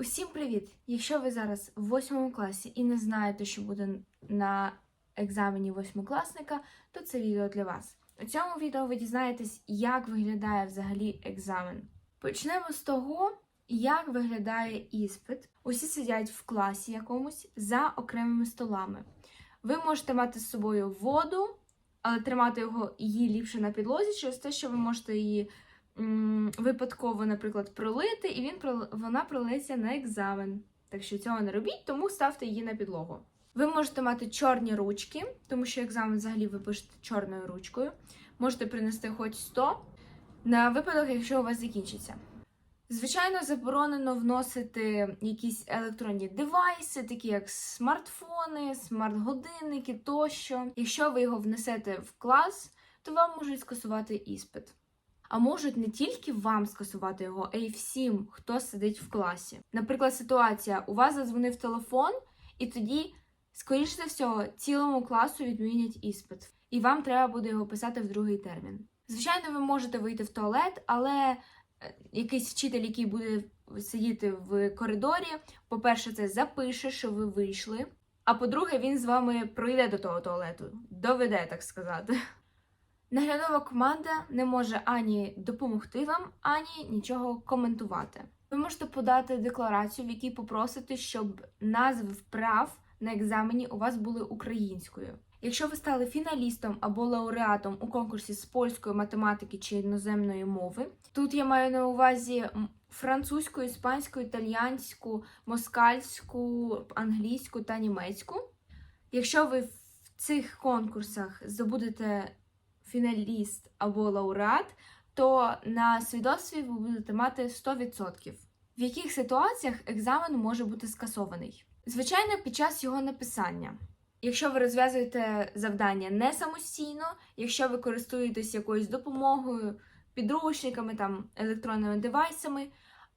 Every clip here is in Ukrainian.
Усім привіт! Якщо ви зараз в восьмому класі і не знаєте, що буде на екзамені восьмикласника, то це відео для вас. У цьому відео ви дізнаєтесь, як виглядає взагалі екзамен. Почнемо з того, як виглядає іспит. Усі сидять в класі якомусь за окремими столами. Ви можете мати з собою воду, але тримати його її ліпше на підлозі через те, що ви можете її випадково, наприклад, пролити, і він вона пролиться на екзамен. Так що цього не робіть, тому ставте її на підлогу. Ви можете мати чорні ручки, тому що екзамен взагалі ви пишете чорною ручкою. Можете принести хоч 100 на випадок, якщо у вас закінчиться. Звичайно, заборонено вносити якісь електронні девайси, такі як смартфони, смарт-годинники тощо. Якщо ви його внесете в клас, то вам можуть скасувати іспит. А можуть не тільки вам скасувати його, а й всім, хто сидить в класі. Наприклад, ситуація: у вас задзвонив телефон, і тоді, скоріш за всього, цілому класу відмінять іспит, і вам треба буде його писати в другий термін. Звичайно, ви можете вийти в туалет, але е, якийсь вчитель, який буде сидіти в коридорі, по-перше, це запише, що ви вийшли. А по-друге, він з вами пройде до того туалету, доведе, так сказати. Наглядова команда не може ані допомогти вам, ані нічого коментувати. Ви можете подати декларацію, в якій попросите, щоб назви вправ на екзамені у вас були українською. Якщо ви стали фіналістом або лауреатом у конкурсі з польської математики чи іноземної мови, тут я маю на увазі французьку, іспанську, італіянську, москальську, англійську та німецьку. Якщо ви в цих конкурсах здобудете фіналіст або лауреат, то на свідоцтві ви будете мати 100%. В яких ситуаціях екзамен може бути скасований? Звичайно, під час його написання. Якщо ви розв'язуєте завдання не самостійно, якщо ви користуєтесь якоюсь допомогою, підручниками, там, електронними девайсами,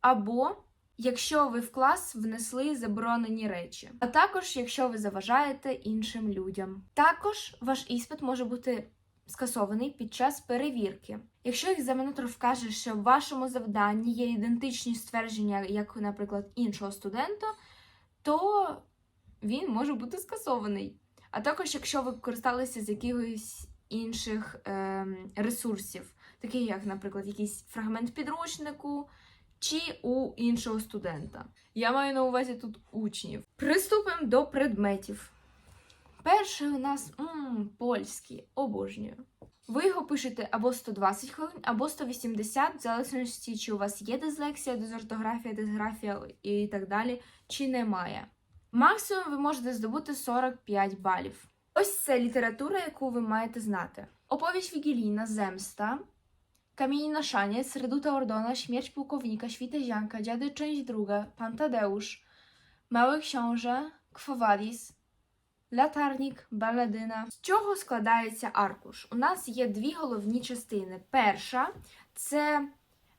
або якщо ви в клас внесли заборонені речі, а також якщо ви заважаєте іншим людям. Також ваш іспит може бути скасований під час перевірки. Якщо екзаменатор вкаже, що в вашому завданні є ідентичні ствердження, як, наприклад, іншого студента, то він може бути скасований. А також, якщо ви користалися з якихось інших ем, ресурсів, таких як, наприклад, якийсь фрагмент підручнику чи у іншого студента. Я маю на увазі тут учнів. Приступимо до предметів. Перший у нас м, польський, обожнюю. Ви його пишете або 120 хвилин, або 180, в залежності, чи у вас є дислексія, дезортографія, дисграфія і так далі, чи немає. Максимум ви можете здобути 45 балів. Ось це література, яку ви маєте знати. Оповідь Вігіліна, Земста, na szaniec, Reduta Ordona, Śmierć pułkownika, Świtezianka, Dziady część druga, Pan Tadeusz, Mały książę, Latarnik, Баладина. З чого складається аркуш? У нас є дві головні частини. Перша це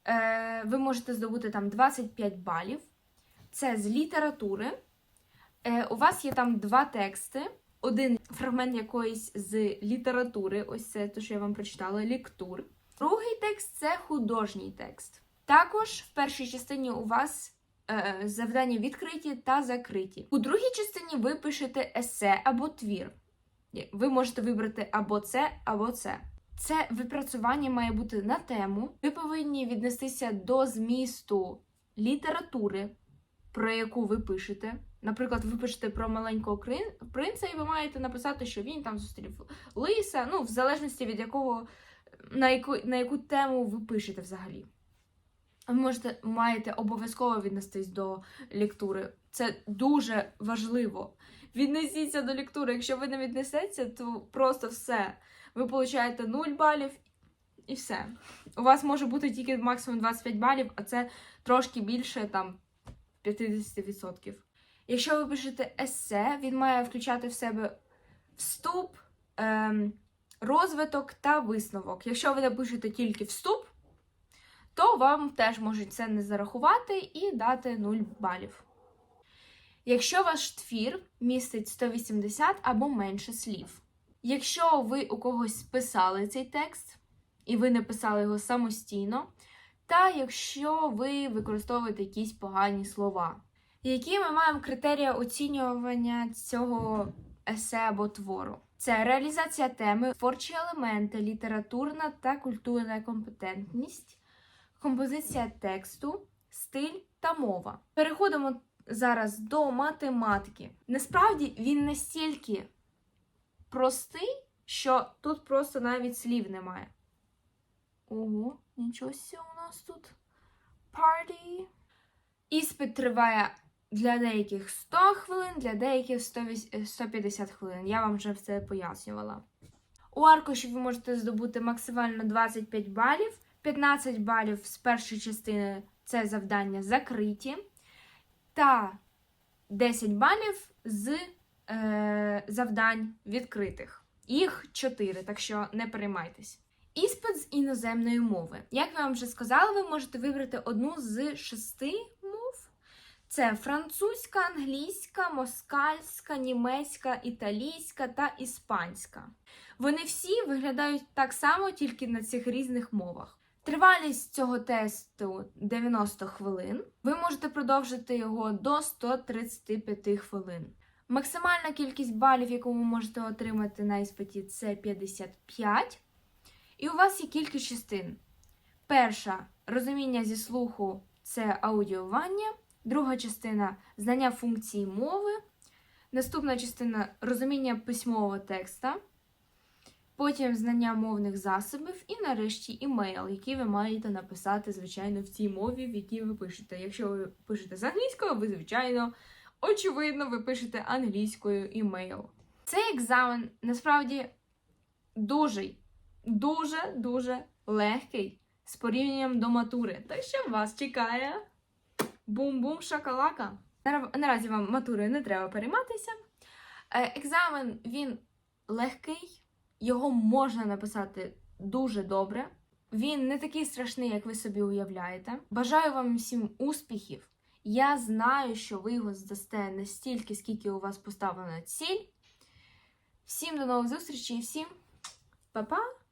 е, ви можете здобути там 25 балів. Це з літератури. Е, у вас є там два тексти. Один фрагмент якоїсь з літератури, ось це те, що я вам прочитала, ліктур. Другий текст це художній текст. Також в першій частині у вас завдання відкриті та закриті. У другій частині ви пишете есе або твір. Ви можете вибрати або це, або це. Це випрацювання має бути на тему. Ви повинні віднестися до змісту літератури, про яку ви пишете. Наприклад, ви пишете про маленького принца, і ви маєте написати, що він там зустрів лиса, ну, в залежності від якого, на яку, на яку тему ви пишете взагалі. Ви можете маєте обов'язково віднестись до лектури. Це дуже важливо. Віднесіться до лектури. Якщо ви не віднесеться, то просто все. Ви получаєте 0 балів і все. У вас може бути тільки максимум 25 балів, а це трошки більше там 50%. Якщо ви пишете есе, він має включати в себе вступ, ем, розвиток та висновок. Якщо ви напишете тільки вступ, то вам теж можуть це не зарахувати і дати 0 балів. Якщо ваш твір містить 180 або менше слів. Якщо ви у когось списали цей текст, і ви не писали його самостійно, та якщо ви використовуєте якісь погані слова. Які ми маємо критерії оцінювання цього есе або твору? Це реалізація теми, творчі елементи, літературна та культурна компетентність, композиція тексту, стиль та мова. Переходимо зараз до математики. Насправді він настільки простий, що тут просто навіть слів немає. Ого, нічого у нас тут. Party. Іспит триває для деяких 100 хвилин, для деяких 150 хвилин. Я вам вже все пояснювала. У аркуші ви можете здобути максимально 25 балів, 15 балів з першої частини це завдання закриті, та 10 балів з е, завдань відкритих. Їх 4, так що не переймайтесь. Іспит з іноземної мови. Як я вам вже сказала, ви можете вибрати одну з шести мов. Це французька, англійська, москальська, німецька, італійська та іспанська. Вони всі виглядають так само, тільки на цих різних мовах. Тривалість цього тесту 90 хвилин. Ви можете продовжити його до 135 хвилин. Максимальна кількість балів, яку ви можете отримати на іспиті, це 55. І у вас є кілька частин. Перша розуміння зі слуху це аудіювання, друга частина знання функції мови, наступна частина розуміння письмового текста, потім знання мовних засобів, і нарешті імейл, який ви маєте написати, звичайно, в цій мові, в якій ви пишете. Якщо ви пишете з англійською, ви, звичайно, очевидно, ви пишете англійською імейл. Цей екзамен насправді дуже дуже-дуже легкий з порівнянням до матури. Так що вас чекає бум-бум шакалака. Нар- Наразі вам матури не треба перейматися. Е, Екзамен він легкий, його можна написати дуже добре. Він не такий страшний, як ви собі уявляєте. Бажаю вам всім успіхів. Я знаю, що ви його здасте настільки, скільки у вас поставлена ціль. Всім до нових зустрічей і всім па-па!